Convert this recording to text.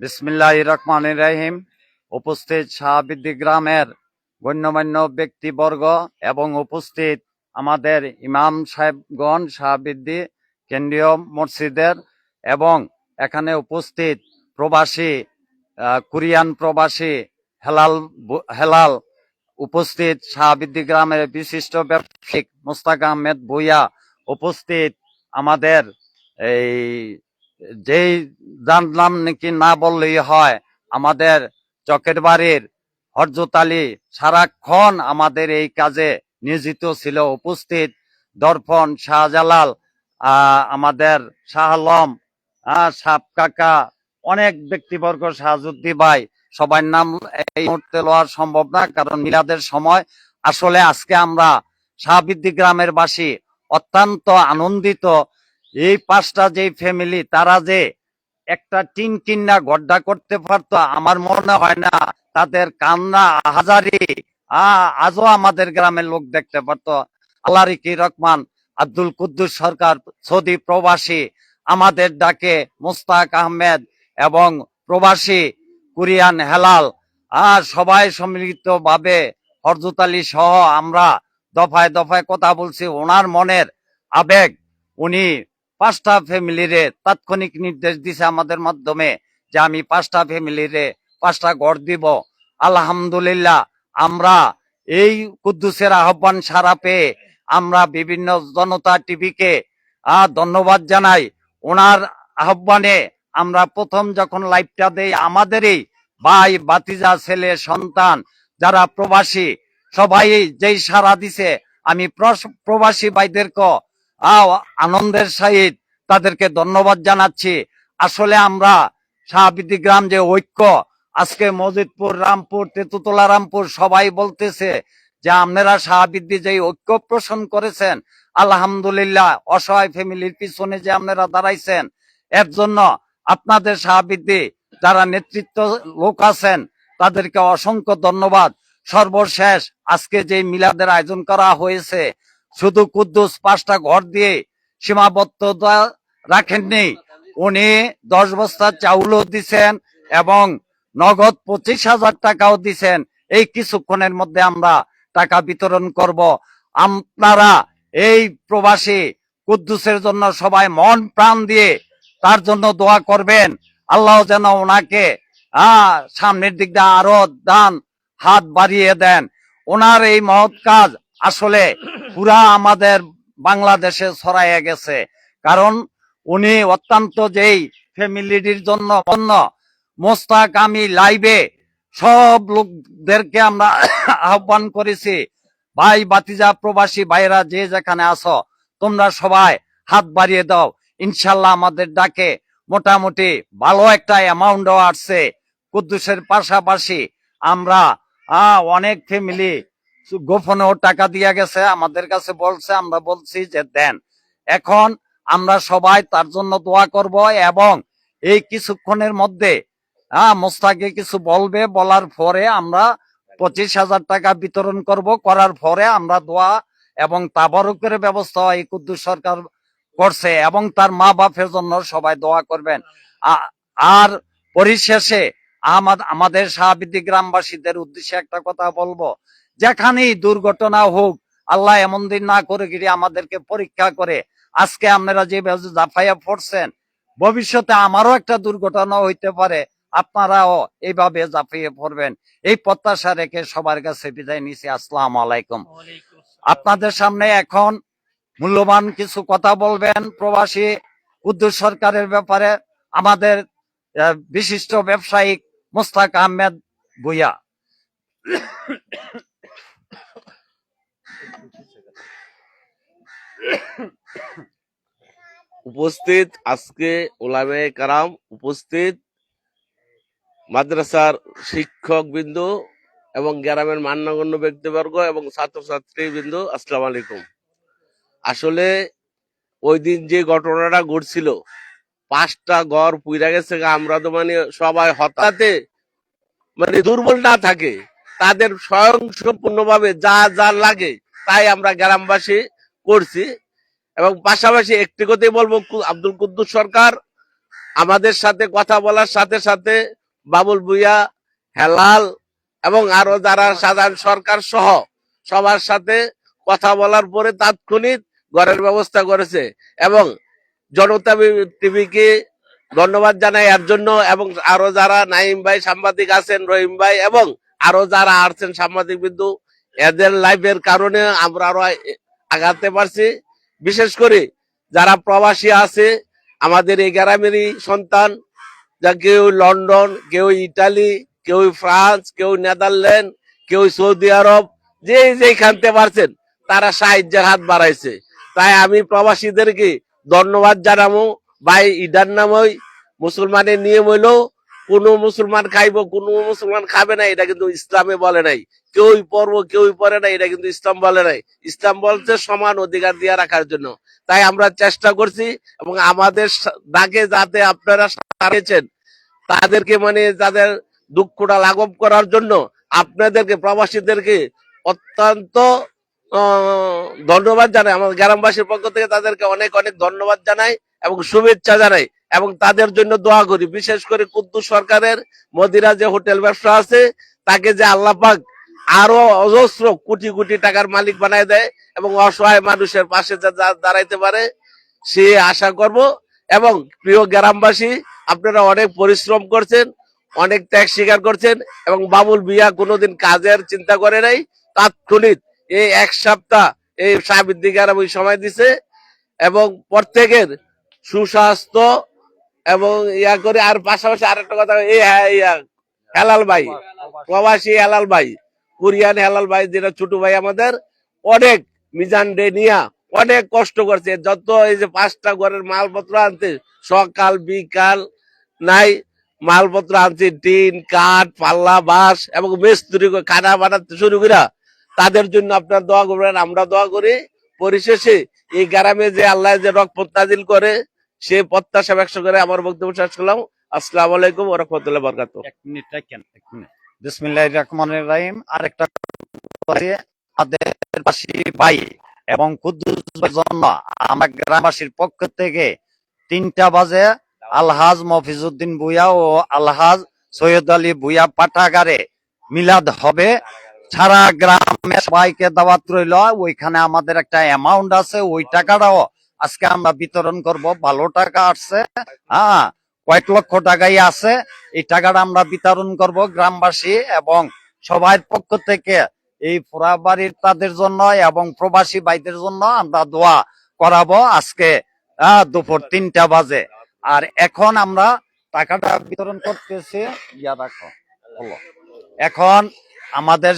বিসমিল্লাহ রহমান রাহিম। উপস্থিত শাহবিদ্দি গ্রামের গণ্যমান্য ব্যক্তিবর্গ এবং উপস্থিত আমাদের ইমাম সাহেবগণ শাহবিদ্দি কেন্দ্রীয় মসজিদের এবং এখানে উপস্থিত প্রবাসী কোরিয়ান প্রবাসী হেলাল হেলাল উপস্থিত শাহবিদ্দি গ্রামের বিশিষ্ট ব্যবসায়িক মোস্তাক আহমেদ ভুইয়া উপস্থিত আমাদের এই যেই নাম নাকি না বললেই হয় আমাদের চকের বাড়ির হরজত সারাক্ষণ আমাদের এই কাজে নিয়োজিত ছিল। উপস্থিত দর্পণ শাহজালাল আমাদের শাহ আলম আহ, সাপ কাকা অনেক ব্যক্তিবর্গ শাহজুদ্দি ভাই সবার নাম এই মুহূর্তে লওয়া সম্ভব না কারণ মিলাদের সময়। আসলে আজকে আমরা শাহবিদ্দি গ্রামের বাসী অত্যন্ত আনন্দিত এই পাঁচটা যে ফ্যামিলি তারা যে একটা টিন কিন্না গড্ডা করতে পারতো, আমার মনে হয় না, তাদের কান্না, হাজারি আজও আমাদের গ্রামের লোক দেখতে পারতো। আল্লাহ কি রহমান, আব্দুল কুদ্দুস সরকার, সৌদি প্রবাসী, আমাদের ডাকে মুস্তাক আহমেদ এবং প্রবাসী কুরিয়ান হেলাল আর সবাই সম্মিলিত ভাবে হরজত আলী সহ আমরা দফায় দফায় কথা বলছি। ওনার মনের আবেগ, উনি পাঁচটা ফ্যামিলিরে তাৎক্ষণিক নির্দেশ দিছে আমাদের মাধ্যমে যে আমি পাঁচটা ফ্যামিলিরে পাঁচটা ঘর দিব। আলহামদুলিল্লাহ, আমরা এই কুদ্দুসের আহ্বান সারা পেয়ে আমরা বিভিন্ন জনতা টিভিকে ধন্যবাদ জানাই। ওনার আহ্বানে আমরা প্রথম যখন লাইভটা দেই, আমাদেরই ভাই বাতিজা ছেলে, সন্তান যারা প্রবাসী, সবাই যেই সারা দিছে, আমি প্রবাসী ভাইদেরকে আনন্দের সহিত তাদেরকে ধন্যবাদ জানাচ্ছি। আসলে আমরা শাহবিদ্দি গ্রাম যে ঐক্য, আজকে মজিদপুর, রামপুর, তেতুতলা, রামপুর সবাই বলতেছে যে আপনারা শাহবিদ্দি যে ঐক্য পোষণ করেছেন, আলহামদুলিল্লাহ অসহায় ফ্যামিলির পিছনে যে আপনারা দাঁড়াইছেন, এর জন্য আপনাদের শাহবিদ্দি যারা নেতৃত্ব লোক আছেন, তাদেরকে অসংখ্য ধন্যবাদ। সর্বশেষ আজকে যে মিলাদের আয়োজন করা হয়েছে শুধু কুদ্দুস পাঁচটা ঘর দিয়ে সীমাবদ্ধতা রাখেননি। উনি দশ বস্তা চাউলও দিছেন এবং নগদ পঁচিশ হাজার টাকাও দিছেন। এই কিছুক্ষণের মধ্যে আমরা টাকা বিতরণ করব। আপনারা এই প্রবাসী কুদ্দুসের জন্য সবাই মন প্রাণ দিয়ে তার জন্য দোয়া করবেন। আল্লাহ যেন ওনাকে সামনের দিক দিয়ে আরও দান, হাত বাড়িয়ে দেন। ওনার এই মহৎ কাজ আসলে পুরা আমাদের বাংলাদেশে ছড়াইয়া গেছে। কারণ উনি অত্যন্ত যেই ফ্যামিলিটির জন্য জন্য মোস্তাক আমি লাইভে সব লোকদেরকে আমরা আহ্বান করেছি, ভাই বাতিজা প্রবাসী ভাইরা যে যেখানে আছো, তোমরা সবাই হাত বাড়িয়ে দাও। ইনশাল্লাহ আমাদের ডাকে মোটামুটি ভালো একটা অ্যামাউন্টও আসছে। কুদ্দুসের পাশাপাশি আমরা অনেক ফ্যামিলি গোপনেও টাকা দিয়া গেছে, আমাদের কাছে বলছে, আমরা বলছি যে দেন, এখন আমরা সবাই তার জন্য দোয়া করব এবং এই কিছুক্ষণের মধ্যে মোস্তাকে কিছু বলবে, বলার পরে আমরা পঁচিশ হাজার টাকা বিতরণ করব, করার পরে আমরা দোয়া এবং তাবারকের ব্যবস্থা এই কুদ্দুস সরকার করছে এবং তার মা বাপের জন্য সবাই দোয়া করবেন। আর পরিশেষে আমাদ- আমাদের সাহাবিদি গ্রামবাসীদের উদ্দেশ্যে একটা কথা বলব যেখানেই দুর্ঘটনা হোক আল্লাহ এমন দিন না করে গিয়ে আমাদেরকে পরীক্ষা করে। আজকে আপনারা যে জাফাইয়া পড়ছেন ভবিষ্যতে আমারও একটা দুর্ঘটনা হইতে পারে। আপনারাও এইভাবে জাফিয়ে পড়বেন। এই প্রত্যাশা রেখে সবার কাছে বিদায় নিছি। আসসালাম আলাইকুম। আপনাদের সামনে এখন মূল্যবান কিছু কথা বলবেন প্রবাসী উদ্যোগ সরকারের ব্যাপারে। আমাদের বিশিষ্ট ব্যবসায়িক মোস্তাক আহমেদ ভুইয়া। উপস্থিত আজকে ওলামে কারাম, উপস্থিত মাদ্রাসার শিক্ষক বিন্দু এবং গ্রামের মান্যগণ্য ব্যক্তিবর্গ এবং ছাত্রছাত্রী বিন্দু আসসালাম আলাইকুম। আসলে ওই দিন যে ঘটনাটা ঘটছিল, পাঁচটা ঘর পুইরা গেছে আমরা তো মানে সবাই হঠাৎ মানে দুর্বল না থাকে, তাদের স্বয়ংসম্পূর্ণভাবে যা যা লাগে, তাই আমরা গ্রামবাসী করছি এবং পাশাপাশি একটি কথাই বলব আব্দুল কুদ্দুস সরকার আমাদের সাথে কথা বলার সাথে সাথে বাবুল ভুইয়া, হেলাল এবং আরও যারা সাধারণ সরকার সহ সবার সাথে কথা বলার পরে তাৎক্ষণিক ঘরের ব্যবস্থা করেছে এবং জনতা টিভিকে ধন্যবাদ জানাই এর জন্য এবং আরও যারা নাইম ভাই সাংবাদিক আছেন, রহিম ভাই এবং আরও যারা আছেন সাংবাদিক বিন্দু, এদের লাইভের কারণে আমরা আরও আগাতে পারছি। বিশেষ করে যারা প্রবাসী আছে, আমাদের এই সন্তান, যা কেউ লন্ডন, কেউ ইটালি, কেউ ফ্রান্স, কেউ নেদারল্যান্ড, কেউ সৌদি আরব, যে যেখানতে পারছেন, তারা সাহায্যের হাত বাড়াইছে। তাই আমি প্রবাসীদেরকে ধন্যবাদ জানাব। ভাই, ইডার নামই মুসলমানের নিয়ম হইল কোন মুসলমান খাইবো, কোন মুসলমান খাবে না, এটা কিন্তু ইসলামে বলে নাই। কেউই পড়ব, কেউই পরে না, এটা কিন্তু ইসলাম বলে নাই। ইসলাম বলছে সমান অধিকার দিয়ে রাখার জন্য। তাই আমরা চেষ্টা করছি এবং আমাদের ডাকে যাতে আপনারা সারিয়েছেন তাদেরকে মানে তাদের দুঃখটা লাঘব করার জন্য আপনাদেরকে, প্রবাসীদেরকে অত্যন্ত ধন্যবাদ জানাই। আমার গ্রামবাসীর পক্ষ থেকে তাদেরকে অনেক অনেক ধন্যবাদ জানাই এবং শুভেচ্ছা জানাই। এবং তাদের জন্য দোয়া করি। বিশেষ করে কুদ্দুস সরকারের মদিরা যে হোটেল ব্যবসা আছে, তাকে যে আল্লাহ পাক আরও অজস্র কোটি কোটি টাকার মালিক বানায় দেয় এবং অসহায় মানুষের পাশে দাঁড়াইতে পারে, সে আশা করব। এবং প্রিয় গ্রামবাসী, আপনারা অনেক পরিশ্রম করছেন, অনেক ত্যাগ স্বীকার করছেন এবং বাবুল বিয়া কোনোদিন কাজের চিন্তা করে নাই। তাৎক্ষণিক এই এক সপ্তাহ এই সাবিদ্দি গ্রাম সময় দিছে এবং প্রত্যেকের সুস্বাস্থ্য এবং ইয়া করে, আর পাশাপাশি আরেকটা কথা, এই হ্যাঁ ইয়া, হেলাল ভাই, প্রবাসী হেলাল ভাই, কোরিয়ান হেলাল ভাই, যেটা ছোট ভাই আমাদের, অনেক মিজান ডে নিয়া অনেক কষ্ট করছে। যত এই যে পাঁচটা ঘরের মালপত্র আনতে সকাল, বিকাল, নাই, মালপত্র আনছে, টিন, কাঠ, পাল্লা, বাঁশ এবং মিস্ত্রি খানা বানাতে শুরু করা তাদের জন্য আপনার দোয়া করবেন, আমরা দোয়া করি। পরিশেষে এই গ্রামে যে আল্লাহ যে রকম নাজিল করে সে প্রত্যাশা ব্যক্ত করে আমার বক্তব্য শেষ করলাম। আসসালামু আলাইকুম ওয়া রাহমাতুল্লাহি গ্রামবাসীর পক্ষ থেকে তিনটা বাজে, আলহাজ ভুইয়া ও আলহাজ সৈয়দ আলী ভুইয়া পাঠাগারে মিলাদ হবে। সারা গ্রামে সবাইকে দাওয়াত রইল। ওইখানে আমাদের একটা অ্যামাউন্ট আছে, ওই টাকাটাও আজকে আমরা বিতরণ করব। ভালো টাকা আসছে হ্যাঁ কয়েক লক্ষ টাকাই আছে। এই টাকাটা আমরা বিতরণ করব গ্রামবাসী এবং সবার পক্ষ থেকে। এই পুরা বাড়ির তাদের জন্য এবং প্রবাসী ভাইদের জন্য আমরা দোয়া করাবো আজকে আহ, দুপুর তিনটা বাজে। আর এখন আমরা টাকাটা বিতরণ করতেছি। ইয়া রাখো এখন আমাদের